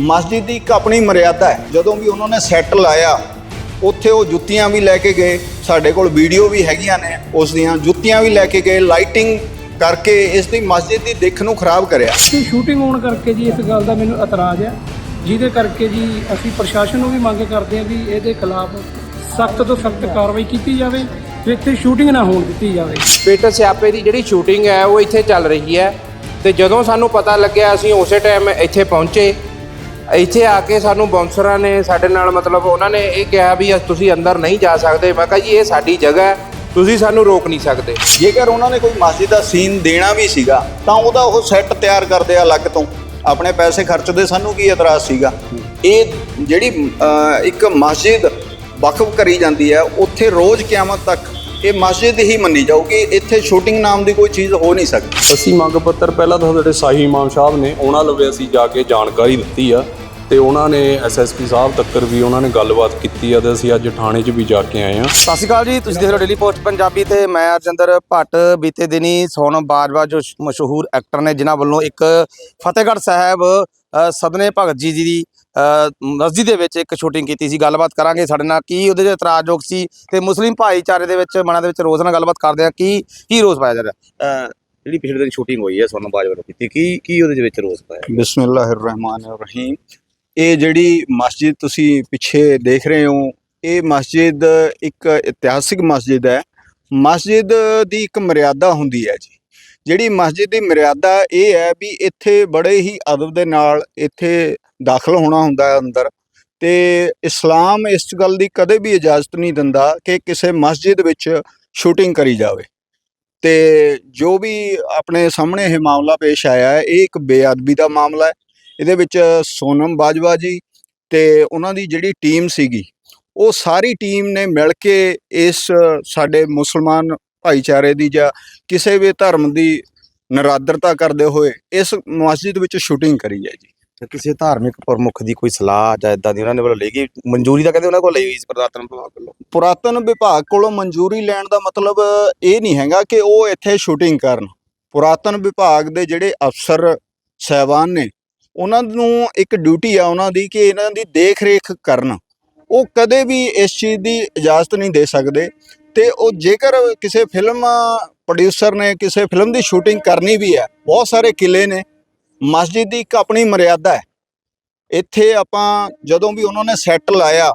ਮਸਜਿਦ ਦੀ ਇੱਕ ਆਪਣੀ ਮਰਿਆਦਾ ਹੈ। ਜਦੋਂ ਵੀ ਉਹਨਾਂ ਨੇ ਸੈੱਟ ਲਾਇਆ ਉੱਥੇ ਉਹ ਜੁੱਤੀਆਂ ਵੀ ਲੈ ਕੇ ਗਏ। ਸਾਡੇ ਕੋਲ ਵੀਡੀਓ ਵੀ ਹੈਗੀਆਂ ਨੇ ਉਸ ਦੀਆਂ ਜੁੱਤੀਆਂ ਵੀ ਲੈ ਕੇ ਗਏ। ਲਾਈਟਿੰਗ ਕਰਕੇ ਇਸ ਦੀ ਮਸਜਿਦ ਦੀ ਦਿੱਖ ਨੂੰ ਖਰਾਬ ਕਰਿਆ। ਕਿ ਸ਼ੂਟਿੰਗ ਹੋਣ ਕਰਕੇ ਜੀ ਇਸ ਗੱਲ ਦਾ ਮੈਨੂੰ ਇਤਰਾਜ਼ ਹੈ। ਜਿਹਦੇ ਕਰਕੇ ਜੀ ਅਸੀਂ ਪ੍ਰਸ਼ਾਸਨ ਨੂੰ ਵੀ ਮੰਗ ਕਰਦੇ ਹਾਂ ਵੀ ਇਹਦੇ ਖਿਲਾਫ ਸਖਤ ਤੋਂ ਸਖਤ ਕਾਰਵਾਈ ਕੀਤੀ ਜਾਵੇ ਤੇ ਇੱਥੇ ਸ਼ੂਟਿੰਗ ਨਾ ਹੋਣ ਦਿੱਤੀ ਜਾਵੇ। ਪਿੱਟ ਸਿਆਪੇ ਦੀ ਜਿਹੜੀ ਸ਼ੂਟਿੰਗ ਹੈ ਉਹ ਇੱਥੇ ਚੱਲ ਰਹੀ ਹੈ। ਤੇ ਜਦੋਂ ਸਾਨੂੰ ਪਤਾ ਲੱਗਿਆ ਅਸੀਂ ਉਸੇ ਟਾਈਮ ਇੱਥੇ ਪਹੁੰਚੇ। ਇੱਥੇ ਆ ਕੇ ਸਾਨੂੰ ਬੌਂਸਰਾਂ ਨੇ ਸਾਡੇ ਨਾਲ ਮਤਲਬ ਉਹਨਾਂ ਨੇ ਇਹ ਕਿਹਾ ਵੀ ਅਸ- ਤੁਸੀਂ ਅੰਦਰ ਨਹੀਂ ਜਾ ਸਕਦੇ। ਮੈਂ ਕਿਹਾ ਜੀ, ਇਹ ਸਾਡੀ ਜਗ੍ਹਾ ਹੈ, ਤੁਸੀਂ ਸਾਨੂੰ ਰੋਕ ਨਹੀਂ ਸਕਦੇ। ਜੇਕਰ ਉਹਨਾਂ ਨੇ ਕੋਈ ਮਸਜਿਦ ਦਾ ਸੀਨ ਦੇਣਾ ਵੀ ਸੀਗਾ, ਤਾਂ ਉਹਦਾ ਉਹ ਸੈੱਟ ਤਿਆਰ ਕਰਦੇ ਆ ਅਲੱਗ ਤੋਂ। ਆਪਣੇ ਪੈਸੇ ਖਰਚਦੇ, ਸਾਨੂੰ ਕੀ ਇਤਰਾਜ਼ ਸੀਗਾ? ਇਹ ਜਿਹੜੀ ਇੱਕ ਮਸਜਿਦ ਵਕਫ ਕਰੀ ਜਾਂਦੀ ਹੈ, ਉੱਥੇ ਰੋਜ਼ ਕਿਆਮਤ ਤੱਕ ਇਹ ਮਸਜਿਦ ਹੀ ਮੰਨੀ ਜਾਊਗੀ ਇੱਥੇ ਸ਼ੂਟਿੰਗ ਨਾਮ ਦੀ ਕੋਈ ਚੀਜ਼ ਹੋ ਨਹੀਂ ਸਕਦੀ। ਅਸੀਂ ਮੰਗ ਪੱਤਰ ਪਹਿਲਾਂ ਤਾਂ ਸਾਡੇ ਸਾਹੀ ਇਮਾਮ ਸਾਹਿਬ ਨੇ ਉਹਨਾਂ ਲਵੇ ਅਸੀਂ ਜਾ ਕੇ ਜਾਣਕਾਰੀ ਦਿੱਤੀ ਆ ਤੇ ਉਹਨਾਂ ਨੇ ਐਸਐਸਪੀ ਸਾਹਿਬ ਤੱਕਰ ਵੀ ਉਹਨਾਂ ਨੇ ਗੱਲਬਾਤ ਕੀਤੀ ਆ ਤੇ ਅਸੀਂ ਅੱਜ ਥਾਣੇ 'ਚ ਵੀ ਜਾ ਕੇ ਆਏ ਆ। ਸਤਿ ਸ਼੍ਰੀ ਅਕਾਲ ਜੀ ਤੁਸੀਂ ਦੇਖ ਰਹੇ ਹੋ ਡੇਲੀ ਪੋਸਟ ਪੰਜਾਬੀ ਤੇ ਮੈਂ ਅਰਜਿੰਦਰ ਭੱਟ। ਬੀਤੇ ਦਿਨੀ ਸੋਨਮ ਬਾਜਵਾ ਜੋ ਮਸ਼ਹੂਰ ਐਕਟਰ ਨੇ ਜਿਨ੍ਹਾਂ ਵੱਲੋਂ ਇੱਕ ਫਤਿਹਗੜ੍ਹ ਸਾਹਿਬ ਸਦਨੇ ਭਗਤ ਜੀ ਜੀ ਦੀ ਅ, ਮਸਜਿਦ ਦੇ ਵਿੱਚ ਇੱਕ ਸ਼ੂਟਿੰਗ ਕੀਤੀ ਸੀ। ਗੱਲਬਾਤ ਕਰਾਂਗੇ ਸਾਡੇ ਨਾਲ ਕੀ ਉਹਦੇ 'ਚ ਇਤਰਾਜ਼ਯੋਗ ਸੀ ਤੇ ਮੁਸਲਿਮ ਭਾਈਚਾਰੇ ਦੇ ਵਿੱਚ ਮਨਾਂ ਦੇ ਵਿੱਚ ਰੋਜ਼ ਨਾਲ ਗੱਲਬਾਤ ਕਰਦੇ ਆ ਕੀ ਕੀ ਰੋਜ਼ ਪਾਇਆ ਜਾ ਰਿਹਾ? ਜਿਹੜੀ ਪਿਛਲੇ ਦਿਨ ਸ਼ੂਟਿੰਗ ਹੋਈ ਹੈ ਸੋਨਮ ਬਾਜਵਾ ਵੱਲੋਂ ਕੀਤੀ ਕੀ ਕੀ ਉਹਦੇ ਵਿੱਚ ਰੋਜ਼ ਪਾਇਆ? ਬਿਸਮਿਲ੍ਲਾਹਿਰਰਹਿਮਾਨਿਰਰਹੀਮ। ਇਹ ਜਿਹੜੀ ਮਸਜਿਦ ਤੁਸੀਂ ਪਿੱਛੇ ਦੇਖ ਰਹੇ ਹੋ ਇਹ ਮਸਜਿਦ ਇੱਕ ਇਤਿਹਾਸਿਕ ਮਸਜਿਦ ਹੈ। ਮਸਜਿਦ ਦੀ ਇੱਕ ਮਰਿਆਦਾ ਹੁੰਦੀ ਹੈ ਜੀ। ਜਿਹੜੀ ਮਸਜਿਦ ਦੀ ਮਰਿਆਦਾ ਇਹ ਹੈ ਵੀ ਇੱਥੇ ਬੜੇ ਹੀ ਅਦਬ ਦੇ ਨਾਲ ਇੱਥੇ ਦਾਖਲ ਹੋਣਾ ਹੁੰਦਾ ਹੈ ਅੰਦਰ। ਤੇ ਇਸਲਾਮ ਇਸ ਗੱਲ ਦੀ ਕਦੇ ਵੀ ਇਜਾਜ਼ਤ ਨਹੀਂ ਦਿੰਦਾ ਕਿ ਕਿਸੇ ਮਸਜਿਦ ਵਿੱਚ ਸ਼ੂਟਿੰਗ ਕਰੀ ਜਾਵੇ। ਤੇ ਜੋ ਵੀ ਆਪਣੇ ਸਾਹਮਣੇ ਇਹ ਮਾਮਲਾ ਪੇਸ਼ ਆਇਆ ਹੈ, ਇਹ ਇੱਕ ਬੇਅਦਬੀ ਦਾ ਮਾਮਲਾ ਹੈ। ਇਹਦੇ ਵਿੱਚ ਸੋਨਮ ਬਾਜਵਾ ਜੀ ਤੇ ਉਹਨਾਂ ਦੀ ਜਿਹੜੀ ਟੀਮ ਸੀਗੀ, ਉਹ ਸਾਰੀ ਟੀਮ ਨੇ ਮਿਲ ਕੇ ਇਸ ਸਾਡੇ ਮੁਸਲਮਾਨ ਭਾਈਚਾਰੇ ਦੀ ਜਾਂ ਕਿਸੇ ਵੀ ਧਰਮ ਦੀ ਨਰਾਦਰਤਾ ਕਰਦੇ ਹੋਏ ਇਸ ਮਸਜਿਦ ਵਿੱਚ ਸ਼ੂਟਿੰਗ ਕਰੀ ਹੈ ਜੀ। ਤੇ ਕਿਸੇ ਧਾਰਮਿਕ ਪ੍ਰਮੁੱਖ ਦੀ ਕੋਈ ਸਲਾਹ ਜਾਂ ਇਦਾਂ ਦੀ ਉਹਨਾਂ ਨੇ ਵੱਲੋਂ ਲਈ ਗਈ? ਮਨਜ਼ੂਰੀ ਤਾਂ ਕਹਿੰਦੇ ਉਹਨਾਂ ਕੋਲ ਲਈ ਹੋਈ ਸੀ ਪ੍ਰਦਾਤਨ ਵਿਭਾਗ ਵੱਲੋਂ। ਪੁਰਾਤਨ ਵਿਭਾਗ ਕੋਲੋਂ ਮਨਜ਼ੂਰੀ ਲੈਣ ਦਾ ਮਤਲਬ ਇਹ ਨਹੀਂ ਹੈਗਾ ਕਿ ਉਹ ਇੱਥੇ ਸ਼ੂਟਿੰਗ ਕਰਨ। ਪੁਰਾਤਨ ਵਿਭਾਗ ਦੇ ਜਿਹੜੇ ਅਫਸਰ ਸਹਿਬਾਨ ਨੇ ਉਹਨਾਂ ਨੂੰ ਇੱਕ ਡਿਊਟੀ ਆ ਉਹਨਾਂ ਦੀ ਕਿ ਇਹਨਾਂ ਦੀ ਦੇਖ-ਰੇਖ ਕਰਨ। ਉਹ ਕਦੇ ਵੀ ਇਸ ਚੀਜ਼ ਦੀ ਇਜਾਜ਼ਤ ਨਹੀਂ ਦੇ ਸਕਦੇ ਤੇ ਉਹ ਜੇਕਰ ਕਿਸੇ ਫਿਲਮ ਪ੍ਰੋਡਿਊਸਰ ਨੇ ਕਿਸੇ ਫਿਲਮ ਦੀ ਸ਼ੂਟਿੰਗ ਕਰਨੀ ਵੀ ਹੈ। ਬਹੁਤ ਸਾਰੇ ਕਿਲੇ ਨੇ। ਮਸਜਿਦ ਦੀ ਇੱਕ ਆਪਣੀ ਮਰਿਆਦਾ ਹੈ। ਇੱਥੇ ਆਪਾਂ ਜਦੋਂ ਵੀ ਉਹਨਾਂ ਨੇ ਸੈੱਟ ਲਾਇਆ,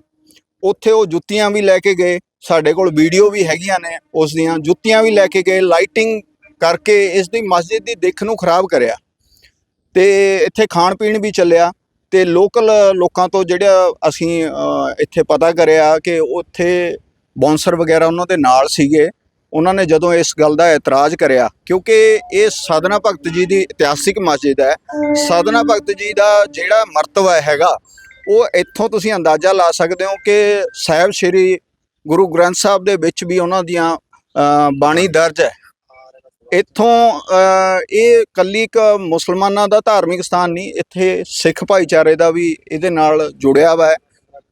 ਉੱਥੇ ਉਹ ਜੁੱਤੀਆਂ ਵੀ ਲੈ ਕੇ ਗਏ। ਸਾਡੇ ਕੋਲ ਵੀਡੀਓ ਵੀ ਹੈਗੀਆਂ ਨੇ ਉਸ ਦੀਆਂ। ਜੁੱਤੀਆਂ ਵੀ ਲੈ ਕੇ ਗਏ। ਲਾਈਟਿੰਗ ਕਰਕੇ ਇਸ ਦੀ ਮਸਜਿਦ ਦੀ ਦਿੱਖ ਨੂੰ ਖਰਾਬ ਕਰਿਆ। ਤੇ ਇੱਥੇ ਖਾਣ ਪੀਣ ਵੀ ਚੱਲਿਆ। ਤੇ ਲੋਕਲ ਲੋਕਾਂ ਤੋਂ ਜਿਹੜਾ ਅਸੀਂ ਇੱਥੇ ਪਤਾ ਕਰਿਆ ਕਿ ਉੱਥੇ ਬੌਂਸਰ ਵਗੈਰਾ ਉਹਨਾਂ ਦੇ ਨਾਲ ਸੀਗੇ। ਉਹਨਾਂ ਨੇ ਜਦੋਂ ਇਸ ਗੱਲ ਦਾ ਇਤਰਾਜ਼ ਕਰਿਆ, ਕਿਉਂਕਿ ਇਹ ਸਾਧਨਾ ਭਗਤ ਜੀ ਦੀ ਇਤਿਹਾਸਿਕ ਮਸਜਿਦ ਹੈ, ਸਾਧਨਾ ਭਗਤ ਜੀ ਦਾ ਜਿਹੜਾ ਮਰਤਬਾ ਹੈਗਾ, ਉਹ ਇੱਥੋਂ ਤੁਸੀਂ ਅੰਦਾਜ਼ਾ ਲਾ ਸਕਦੇ ਹੋ ਕਿ ਸਾਹਿਬ ਸ੍ਰੀ ਗੁਰੂ ਗ੍ਰੰਥ ਸਾਹਿਬ ਦੇ ਵਿੱਚ ਵੀ ਉਹਨਾਂ ਦੀਆਂ ਬਾਣੀ ਦਰਜ ਹੈ। ਇੱਥੋਂ ਇਹ ਕੱਲੀ ਇੱਕ ਮੁਸਲਮਾਨਾਂ ਦਾ ਧਾਰਮਿਕ ਸਥਾਨ ਨਹੀਂ, ਇੱਥੇ ਸਿੱਖ ਭਾਈਚਾਰੇ ਦਾ ਵੀ ਇਹਦੇ ਨਾਲ ਜੁੜਿਆ ਵਾ ਹੈ।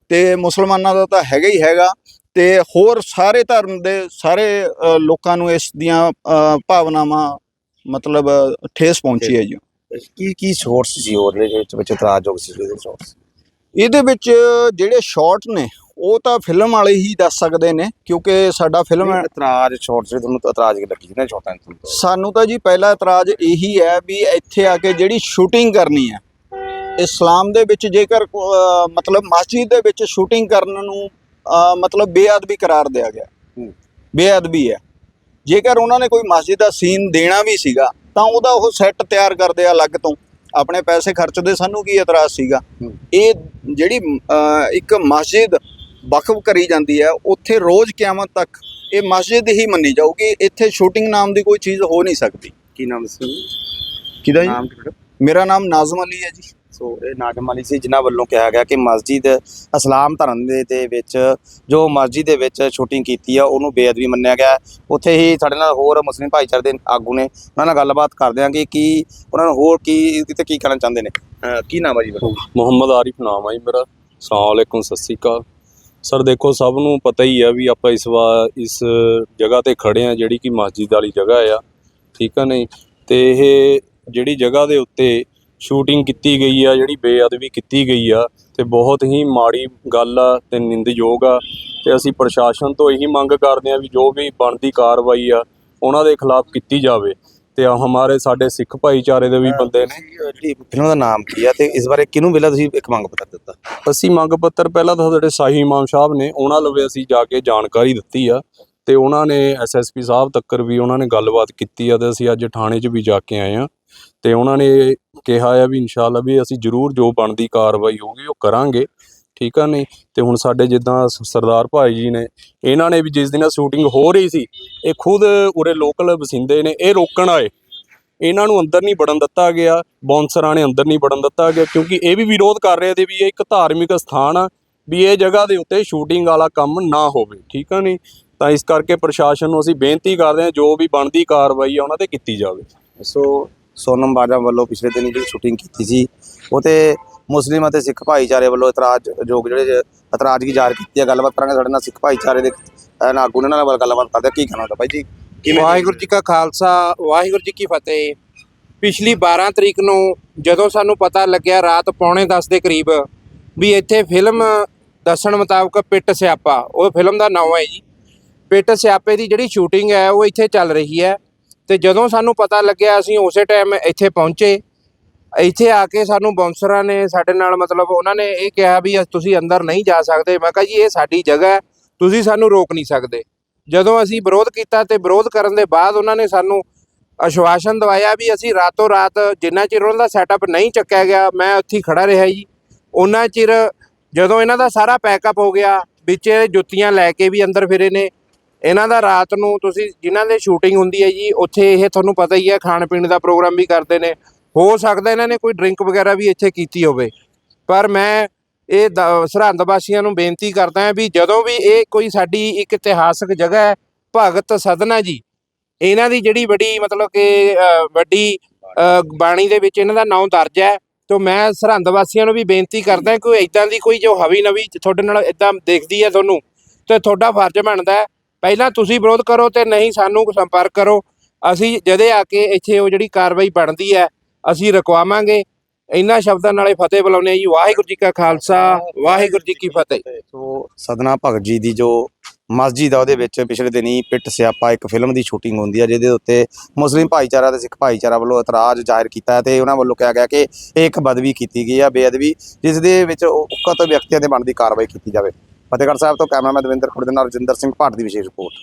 ਤੇ ਮੁਸਲਮਾਨਾਂ ਦਾ ਤਾਂ ਹੈਗਾ ਹੀ ਹੈਗਾ। ਤੇ ਹੋਰ ਸਾਰੇ ਧਰਮ ਦੇ ਸਾਰੇ ਲੋਕਾਂ ਨੂੰ ਇਸ ਦੀਆਂ ਭਾਵਨਾਵਾਂ ਮਤਲਬ ਠੇਸ ਪਹੁੰਚੀ ਹੈ ਜੀ। ਕੀ ਕੀ ਸ਼ੋਰਟਸ ਸੀ ਹੋਰ ਦੇ ਵਿੱਚ ਵਿੱਚ ਇਤਰਾਜ਼ਯੋਗ ਸੀ ਜਿਹੜੇ ਸ਼ੋਰਟਸ ਇਹਦੇ ਵਿੱਚ ਜਿਹੜੇ ਸ਼ਾਰਟ ਨੇ ਉਹ ਤਾਂ ਫਿਲਮ ਵਾਲੇ ਹੀ ਦੱਸ ਸਕਦੇ ਨੇ ਕਿਉਂਕਿ ਸਾਡਾ ਫਿਲਮ ਇਤਰਾਜ਼ ਸ਼ੋਰਟਸ ਜਿਹੜੇ ਤੁਹਾਨੂੰ ਇਤਰਾਜ਼ ਕੀ ਲੱਗੀ ਸੀ ਨਾ ਛੋਟਾ ਤੁਹਾਨੂੰ ਸਾਨੂੰ ਤਾਂ ਜੀ ਪਹਿਲਾ ਇਤਰਾਜ਼ ਇਹੀ ਹੈ ਵੀ ਇੱਥੇ ਆ ਕੇ ਜਿਹੜੀ ਸ਼ੂਟਿੰਗ ਕਰਨੀ ਹੈ ਇਸਲਾਮ ਦੇ ਵਿੱਚ ਜੇਕਰ ਮਤਲਬ ਮਸਜਿਦ ਦੇ ਵਿੱਚ ਸ਼ੂਟਿੰਗ ਕਰਨ ਨੂੰ ਮਤਲਬ ਬੇਅਦਬੀ ਕਰਾਰ ਦਿਆ ਗਿਆ। ਬੇਅਦਬੀ ਹੈ। ਜੇਕਰ ਉਹਨਾਂ ਨੇ ਕੋਈ ਮਸਜਿਦ ਦਾ ਸੀਨ ਦੇਣਾ ਵੀ ਸੀਗਾ ਤਾਂ ਉਹਦਾ ਉਹ ਸੈੱਟ ਤਿਆਰ ਕਰਦੇ ਆ ਅਲੱਗ ਤੋਂ। ਆਪਣੇ ਪੈਸੇ ਖਰਚਦੇ ਸਾਨੂੰ ਕੀ ਇਤਰਾਜ਼ ਸੀਗਾ। ਇਹ ਜਿਹੜੀ ਇੱਕ ਮਸਜਿਦ ਵਕਫ ਕਰੀ ਜਾਂਦੀ ਹੈ ਉੱਥੇ ਰੋਜ਼ ਕਿਆਮਤ ਤੱਕ ਇਹ ਮਸਜਿਦ ਹੀ ਮੰਨੀ ਜਾਊਗੀ ਇੱਥੇ ਸ਼ੂਟਿੰਗ ਨਾਮ ਦੀ ਕੋਈ ਚੀਜ਼ ਹੋ ਨਹੀਂ ਸਕਦੀ। ਕੀ ਨਾਮ ਦੱਸੋ ਕਿਹਦਾ? ਮੇਰਾ ਨਾਮ ਨਾਜ਼ਮ ਅਲੀ ਹੈ ਜੀ। ਸੋ ਇਹ ਨਾਜ਼ਮ ਸੀ, ਜਿਨ੍ਹਾਂ ਵੱਲੋਂ ਕਿਹਾ ਗਿਆ ਕਿ ਮਸਜਿਦ ਇਸਲਾਮ ਧਰਮ ਦੇ ਦੇ ਵਿੱਚ, ਜੋ ਮਸਜਿਦ ਦੇ ਵਿੱਚ ਸ਼ੂਟਿੰਗ ਕੀਤੀ ਆ, ਉਹਨੂੰ ਬੇਅਦਬੀ ਮੰਨਿਆ ਗਿਆ। ਉੱਥੇ ਹੀ ਸਾਡੇ ਨਾਲ ਹੋਰ ਮੁਸਲਿਮ ਭਾਈਚਾਰੇ ਦੇ ਆਗੂ ਨੇ, ਉਹਨਾਂ ਨਾਲ ਗੱਲਬਾਤ ਕਰਦੇ ਹਾਂ ਕਿ ਕੀ ਉਹਨਾਂ ਨੂੰ ਹੋਰ ਕੀ ਕਿਤੇ ਕੀ ਕਹਿਣਾ ਚਾਹੁੰਦੇ ਨੇ? ਕੀ ਨਾਮ ਆ ਜੀ ਤੁਹਾਡਾ? ਮੁਹੰਮਦ ਆਰਿਫ ਨਾਮ ਆ ਜੀ ਮੇਰਾ। ਅਸਲਾਮ ਵਾਲੇਕੁਮ ਸਤਿ ਸ਼੍ਰੀ ਅਕਾਲ। ਸਰ, ਦੇਖੋ, ਸਭ ਨੂੰ ਪਤਾ ਹੀ ਆ ਵੀ ਆਪਾਂ ਇਸ ਵਾਰ ਇਸ ਜਗ੍ਹਾ ਤੇ ਖੜੇ ਆ ਜਿਹੜੀ ਕਿ ਮਸਜਿਦ ਵਾਲੀ ਜਗ੍ਹਾ ਆ। ਠੀਕ ਆ ਨਹੀਂ? ਤੇ ਇਹ ਜਿਹੜੀ ਜਗ੍ਹਾ ਦੇ ਉੱਤੇ ਸ਼ੂਟਿੰਗ ਕੀਤੀ ਗਈ ਆ ਜਿਹੜੀ ਬੇਅਦਬੀ ਕੀਤੀ ਗਈ ਆ ਤੇ ਬਹੁਤ ਹੀ ਮਾੜੀ ਗੱਲ ਆ ਤੇ ਨਿੰਦਯੋਗ ਆ। ਤੇ ਅਸੀਂ ਪ੍ਰਸ਼ਾਸਨ ਤੋਂ ਇਹੀ ਮੰਗ ਕਰਦੇ ਆ ਵੀ ਜੋ ਵੀ ਬਣਦੀ ਕਾਰਵਾਈ ਆ ਉਹਨਾਂ ਦੇ ਖਿਲਾਫ ਕੀਤੀ ਜਾਵੇ। ਤੇ ਆ ਹਮਾਰੇ ਸਾਡੇ ਸਿੱਖ ਭਾਈਚਾਰੇ ਦੇ ਵੀ ਬੰਦੇ ਨੇ। ਫਿਲਮ ਦਾ ਨਾਮ ਕੀ ਹੈ ਤੇ ਇਸ ਬਾਰੇ ਕਿਹਨੂੰ ਮਿਲਿਆ ਤੁਸੀਂ ਇੱਕ ਮੰਗ ਪੱਤਰ ਦਿੱਤਾ? ਅਸੀਂ ਮੰਗ ਪੱਤਰ ਪਹਿਲਾਂ ਤਾਂ ਸਾਡੇ ਸਾਹੀ ਇਮਾਮ ਸਾਹਿਬ ਨੇ ਉਹਨਾਂ ਲਵੇ ਅਸੀਂ ਜਾ ਕੇ ਜਾਣਕਾਰੀ ਦਿੱਤੀ ਆ। ਤੇ ਉਹਨਾਂ ਨੇ ਐਸਐਸਪੀ ਸਾਹਿਬ ਤੱਕਰ ਵੀ ਉਹਨਾਂ ਨੇ ਗੱਲਬਾਤ ਕੀਤੀ ਆ ਤੇ ਅਸੀਂ ਅੱਜ ਥਾਣੇ 'ਚ ਵੀ ਜਾ ਕੇ ਆਏ ਆ ਤੇ ਉਹਨਾਂ ਨੇ ਕਿਹਾ ਆ ਵੀ ਇਨਸ਼ਾਅੱਲਾ ਵੀ ਅਸੀਂ ਜ਼ਰੂਰ ਜੋ ਬਣਦੀ ਕਾਰਵਾਈ ਹੋਊਗੀ ਉਹ ਕਰਾਂਗੇ, ਠੀਕ ਆ ਨਹੀਂ? ਤੇ ਹੁਣ ਸਾਡੇ ਜਿੱਦਾਂ ਸਰਦਾਰ ਭਾਈ ਜੀ ਨੇ, ਇਹਨਾਂ ਨੇ ਵੀ ਜਿਸ ਦਿਨ ਸ਼ੂਟਿੰਗ ਹੋ ਰਹੀ ਸੀ, ਇਹ ਖੁਦ ਉਰੇ ਲੋਕਲ ਵਸਿੰਦੇ ਨੇ, ਇਹ ਰੋਕਣ ਆਏ। ਇਹਨਾਂ ਨੂੰ ਅੰਦਰ ਨਹੀਂ ਵੜਨ ਦਿੱਤਾ ਗਿਆ ਬੌਂਸਰਾਂ ਨੇ ਅੰਦਰ ਨਹੀਂ ਵੜਨ ਦਿੱਤਾ ਗਿਆ, ਕਿਉਂਕਿ ਇਹ ਵੀ ਵਿਰੋਧ ਕਰ ਰਹੇ ਤੇ ਵੀ ਇਹ ਇੱਕ ਧਾਰਮਿਕ ਸਥਾਨ ਆ, ਵੀ ਇਹ ਜਗ੍ਹਾ ਦੇ ਉੱਤੇ ਸ਼ੂਟਿੰਗ ਵਾਲਾ ਕੰਮ ਨਾ ਹੋਵੇ, ਠੀਕ ਆ ਨਹੀਂ? ਤਾਂ ਇਸ ਕਰਕੇ ਪ੍ਰਸ਼ਾਸਨ ਨੂੰ ਅਸੀਂ ਬੇਨਤੀ ਕਰਦੇ ਹਾਂ ਜੋ ਵੀ ਬਣਦੀ ਕਾਰਵਾਈ ਆ ਉਹਨਾਂ ਤੇ ਕੀਤੀ ਜਾਵੇ। ਸੋ ਸੋਨਮ ਬਾਜਵਾ ਵੱਲੋਂ ਪਿਛਲੇ ਦਿਨੀ ਜਿਹੜੀ ਸ਼ੂਟਿੰਗ ਕੀਤੀ ਸੀ ਉਹ ਤੇ ਮੁਸਲਿਮ ਅਤੇ ਸਿੱਖ ਭਾਈਚਾਰੇ ਵੱਲੋਂ ਇਤਰਾਜ਼ ਯੋਗ ਜਿਹੜੇ ਇਤਰਾਜ਼ਗੀ ਜ਼ਾਹਰ ਕੀਤੀ ਹੈ ਗੱਲਬਾਤ ਕਰਾਂਗੇ ਸਾਡੇ ਨਾਲ ਸਿੱਖ ਭਾਈਚਾਰੇ ਦੇ ਅਹ, ਆਗੂ ਨੇ ਉਹਨਾਂ ਨਾਲ ਗੱਲਬਾਤ ਕਰਦੇ। ਕੀ ਕਹਿਣਾ ਹੁੰਦਾ ਬਾਈ ਜੀ? ਵਾਹਿਗੁਰੂ ਜੀ ਕਾ ਖਾਲਸਾ ਵਾਹਿਗੁਰੂ ਜੀ ਕੀ ਫਤਿਹ। ਪਿਛਲੀ 12 ਤਰੀਕ ਨੂੰ ਜਦੋਂ ਸਾਨੂੰ ਪਤਾ ਲੱਗਿਆ ਰਾਤ ਪੌਣੇ 10 ਦੇ ਕਰੀਬ ਵੀ ਇੱਥੇ ਫਿਲਮ ਦੱਸਣ ਮੁਤਾਬਕ ਪਿੱਟ ਸਿਆਪਾ ਉਹ ਫਿਲਮ ਦਾ ਨਾਮ ਹੈ ਜੀ। ਪਿੱਟ ਸਿਆਪੇ ਦੀ ਜਿਹੜੀ ਸ਼ੂਟਿੰਗ ਹੈ, ਉਹ ਇੱਥੇ ਚੱਲ ਰਹੀ ਹੈ। ਤੇ ਜਦੋਂ ਸਾਨੂੰ ਪਤਾ ਲੱਗਿਆ, ਅਸੀਂ ਉਸੇ ਟਾਈਮ ਇੱਥੇ ਪਹੁੰਚੇ। ਇੱਥੇ ਆ ਕੇ ਸਾਨੂੰ ਬਾਉਂਸਰਾਂ ਨੇ ਸਾਡੇ ਨਾਲ ਮਤਲਬ ਉਹਨਾਂ ਨੇ ਇਹ ਕਿਹਾ ਵੀ ਅਸ- ਤੁਸੀਂ ਅੰਦਰ ਨਹੀਂ ਜਾ ਸਕਦੇ। ਮੈਂ ਕਿਹਾ ਜੀ, ਇਹ ਸਾਡੀ ਜਗ੍ਹਾ ਹੈ। ਤੁਸੀਂ ਸਾਨੂੰ ਰੋਕ ਨਹੀਂ ਸਕਦੇ। ਜਦੋਂ ਅਸੀਂ ਵਿਰੋਧ ਕੀਤਾ ਤੇ ਵਿਰੋਧ ਕਰਨ ਦੇ ਬਾਅਦ ਉਹਨਾਂ ਨੇ ਸਾਨੂੰ ਅਸ਼ਵਾਸਨ ਦਵਾਇਆ ਵੀ ਅਸੀਂ ਰਾਤੋਂ ਰਾਤ ਜਿੰਨਾ ਚਿਰ ਉਹਨਾਂ ਦਾ ਸੈਟਅਪ ਨਹੀਂ ਚੱਕਿਆ ਗਿਆ, ਮੈਂ ਉੱਥੇ ਹੀ ਖੜਾ ਰਿਹਾ ਜੀ। ਉਹਨਾਂ ਚਿਰ ਜਦੋਂ ਇਹਨਾਂ ਦਾ ਸਾਰਾ ਪੈਕਅਪ ਹੋ ਗਿਆ, ਵਿੱਚ ਜੁੱਤੀਆਂ ਲੈ ਕੇ ਵੀ ਅੰਦਰ ਫਿਰੇ ਨੇ ਇਹਨਾਂ ਦਾ ਰਾਤ ਨੂੰ ਤੁਸੀਂ ਜਿਨ੍ਹਾਂ ਦੇ ਸ਼ੂਟਿੰਗ ਹੁੰਦੀ ਹੈ ਜੀ, ਉੱਥੇ ਇਹ ਤੁਹਾਨੂੰ ਪਤਾ ਹੀ ਹੈ, ਖਾਣ ਪੀਣ ਦਾ ਪ੍ਰੋਗਰਾਮ ਵੀ ਕਰਦੇ ਨੇ। ਹੋ ਸਕਦਾ ਇਹਨਾਂ ਨੇ ਕੋਈ ਡਰਿੰਕ ਵਗੈਰਾ ਵੀ ਇੱਥੇ ਕੀਤੀ ਹੋਵੇ। ਪਰ ਮੈਂ ਇਹ ਦ- ਸਰਹੰਦ ਵਾਸੀਆਂ ਨੂੰ ਬੇਨਤੀ ਕਰਦਾ ਹਾਂ ਵੀ ਜਦੋਂ ਵੀ ਇਹ ਕੋਈ ਸਾਡੀ ਇੱਕ ਇਤਿਹਾਸਕ ਜਗ੍ਹਾ ਹੈ, ਭਗਤ ਸਦਨਾ ਜੀ, ਇਹਨਾਂ ਦੀ ਜਿਹੜੀ ਵੱਡੀ ਮਤਲਬ ਕਿ ਵੱਡੀ ਬਾਣੀ ਦੇ ਵਿੱਚ ਇਹਨਾਂ ਦਾ ਨਾਮ ਦਰਜ ਹੈ, ਤੋਂ ਮੈਂ ਸਰਹੰਦ ਵਾਸੀਆਂ ਨੂੰ ਵੀ ਬੇਨਤੀ ਕਰਦਾ ਕਿ ਇਦਾਂ ਦੀ ਕੋਈ ਜੋ ਹਵੀ ਨਵੀ ਤੁਹਾਡੇ ਨਾਲ ਇਦਾਂ ਦੇਖਦੀ ਹੈ ਤੁਹਾਨੂੰ, ਤੇ ਤੁਹਾਡਾ ਫਰਜ਼ ਬਣਦਾ ਹੈ ਪਹਿਲਾਂ ਤੁਸੀਂ ਵਿਰੋਧ ਕਰੋ ਤੇ ਨਹੀਂ ਸਾਨੂੰ ਸੰਪਰਕ ਕਰੋ। ਅਸੀਂ ਜਦੇ ਆ ਕੇ ਇੱਥੇ ਉਹ ਜਿਹੜੀ ਕਾਰਵਾਈ ਬਣਦੀ ਹੈ, ਅਸੀਂ ਰੁਕਵਾਵਾਂਗੇ। ਇਹਨਾਂ ਸ਼ਬਦਾਂ ਨਾਲੇ ਫਤਿਹ ਬੁਲਾਉਂਦੇ ਹਾਂ ਜੀ। ਵਾਹਿਗੁਰੂ ਜੀ ਕਾ ਖਾਲਸਾ, ਵਾਹਿਗੁਰੂ ਜੀ ਕੀ ਫਤਿਹ। ਸੋ ਸਦਨਾ ਭਗਤ ਜੀ ਦੀ ਜੋ ਮਸਜਿਦ ਆ, ਉਹਦੇ ਵਿੱਚ ਪਿਛਲੇ ਦਿਨੀ ਪਿੱਟ ਸਿਆਪਾ ਇੱਕ ਫਿਲਮ ਦੀ ਸ਼ੂਟਿੰਗ ਹੁੰਦੀ ਹੈ ਜਿਹਦੇ ਉੱਤੇ ਮੁਸਲਿਮ ਭਾਈਚਾਰਾ ਤੇ ਸਿੱਖ ਭਾਈਚਾਰਾ ਵੱਲੋਂ ਇਤਰਾਜ਼ ਜ਼ਾਹਿਰ ਕੀਤਾ ਹੈ ਤੇ ਉਹਨਾਂ ਵੱਲੋਂ ਕਿਹਾ ਗਿਆ ਕਿ ਇਹ ਇੱਕ ਬਦਵੀ ਕੀਤੀ ਗਈ ਆ, ਬੇਅਦਬੀ, ਜਿਸ ਦੇ ਵਿੱਚ ਉਕਤ ਵਿਅਕਤੀਆਂ ਦੇ ਬਣਦੀ ਕਾਰਵਾਈ ਕੀਤੀ ਜਾਵੇ। ਫਤਿਹਗੜ੍ਹ ਸਾਹਿਬ ਤੋਂ ਕੈਮਰਾਮੈਨ ਦਵਿੰਦਰ ਖੁਰਦ ਨਾਲ ਰਜਿੰਦਰ ਸਿੰਘ ਭਾਟ ਦੀ ਵਿਸ਼ੇਸ਼ ਰਿਪੋਰਟ।